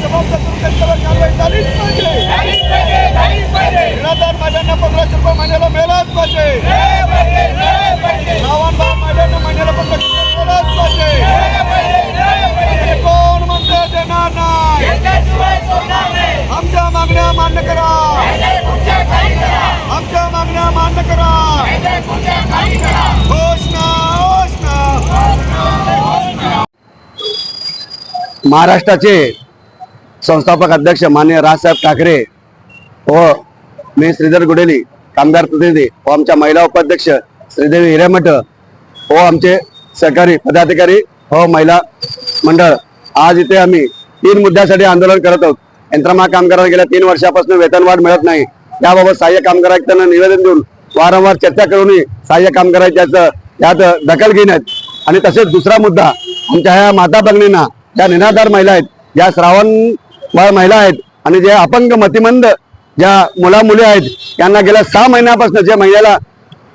जबाबदार त्यांच्यावर कारवाई झालीच पाहिजे निराधार पंधराशे रुपये महिन्याला मिळालाच पाहिजे श्रावण बाळ महिन्याला पंधराशे रुपये मिळालाच पाहिजे कोण म्हणते देणार नाही आमच्या मागण्या मान्य करा आमच्या मागण्या मान्य करा घोषणा घोषणा महाराष्ट्राचे संस्थापक अध्यक्ष मान्य राजसाहेब ठाकरे व मी श्रीधर गुडेली कामगार प्रतिनिधी व आमच्या महिला उपाध्यक्ष श्रीदेवी हिरेमठ व आमचे सहकारी पदाधिकारी व महिला मंडळ. आज इथे आम्ही तीन मुद्द्यासाठी आंदोलन करत आहोत. यंत्रमा कामगारांना गेल्या तीन वर्षापासून वेतनवाढ मिळत नाही. त्याबाबत सहाय्य कामगार आयुक्तांना निवेदन देऊन वारंवार चर्चा करूनही सहाय्य कामगारांच्या यात दखल घेण्यात आणि तसेच दुसरा मुद्दा आमच्या ह्या माता भगिनींना ज्या निराधार महिला आहेत ज्या श्रावण महिला आहेत आणि जे अपंग मतिमंद ज्या मुला मुली आहेत यांना गेल्या सहा महिन्यापासून ज्या महिन्याला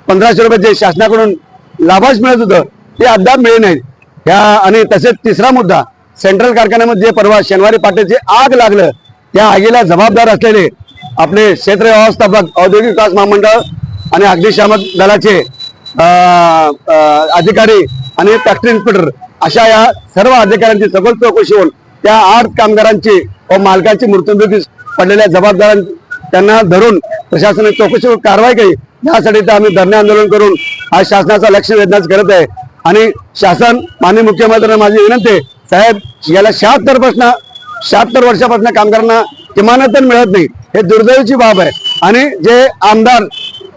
पंधराशे रुपये जे शासनाकडून लाभांश मिळत होतं ते अद्याप मिळे नाहीत. ह्या आणि तसेच तिसरा मुद्दा सेंट्रल कारखान्यामध्ये जे परवा शनिवारी पहाटे जे आग लागलं त्या आगीला जबाबदार असलेले आपले क्षेत्र व्यवस्थापक औद्योगिक विकास महामंडळ आणि अग्निशामक दलाचे अधिकारी आणि फॅक्टरी इन्स्पेक्टर अशा या सर्व अधिकाऱ्यांची सखोल चौकशी होऊन त्या आठ कामगारांची व मालकाची मृत्यूमुखी पडलेल्या जबाबदारां त्यांना धरून प्रशासनाने चौकशी कारवाई केली. यासाठी तर आम्ही धरणे आंदोलन करून आज शासनाचा लक्ष वेधण्यास करत आहे. आणि शासन माननीय मुख्यमंत्र्यांना माझी विनंती आहे साहेब याला शहात्तरपासून शहात्तर वर्षापासून कामगारांना किमानतन मिळत नाही. हे दुर्दैवीची बाब आहे. आणि जे आमदार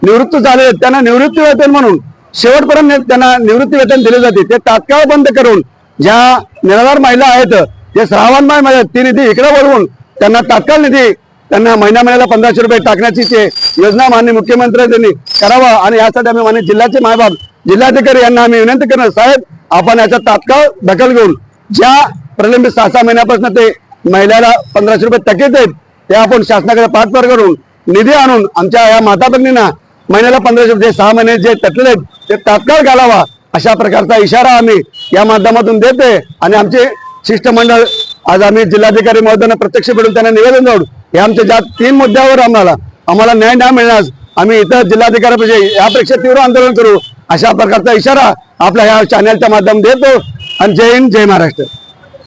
निवृत्त झाले आहेत, त्यांना निवृत्ती वेतन म्हणून शेवटपर्यंत त्यांना निवृत्ती वेतन दिले जाते. ते तात्काळ बंद करून ज्या निराधार महिला आहेत हे श्रावणबाई माझ्या ती निधी इकडे वळवून त्यांना तात्काळ निधी त्यांना महिन्या महिन्याला पंधराशे रुपये टाकण्याची ते योजना माननीय मुख्यमंत्री त्यांनी करावा. आणि यासाठी आम्ही माननीय जिल्ह्याचे मायबाप जिल्हाधिकारी यांना आम्ही विनंती करणार. साहेब आपण याचा तात्काळ दखल घेऊन ज्या प्रलंबित सहा सहा महिन्यापासून ते महिलाला पंधराशे रुपये थकीत आहेत ते आपण शासनाकडे पाठपुरावा करून निधी आणून आमच्या या माता भगिनींना महिन्याला पंधराशे रुपये सहा महिने जे थकले आहेत ते तात्काळ घालावा अशा प्रकारचा इशारा आम्ही या माध्यमातून देते आणि आमचे शिष्टमंडळ आज आम्ही जिल्हाधिकारी महोदयांना प्रत्यक्ष भेटून त्यांना निवेदन देऊ. हे आमच्या ज्या तीन मुद्द्यावर आम्हाला आम्हाला न्याय न मिळण्यास आम्ही इतर जिल्हाधिकाऱ्यापाशी म्हणजे यापेक्षा तीव्र आंदोलन करू. अशा प्रकारचा इशारा आपल्या या चॅनलच्या माध्यम देतो. आणि जय हिंद जय महाराष्ट्र.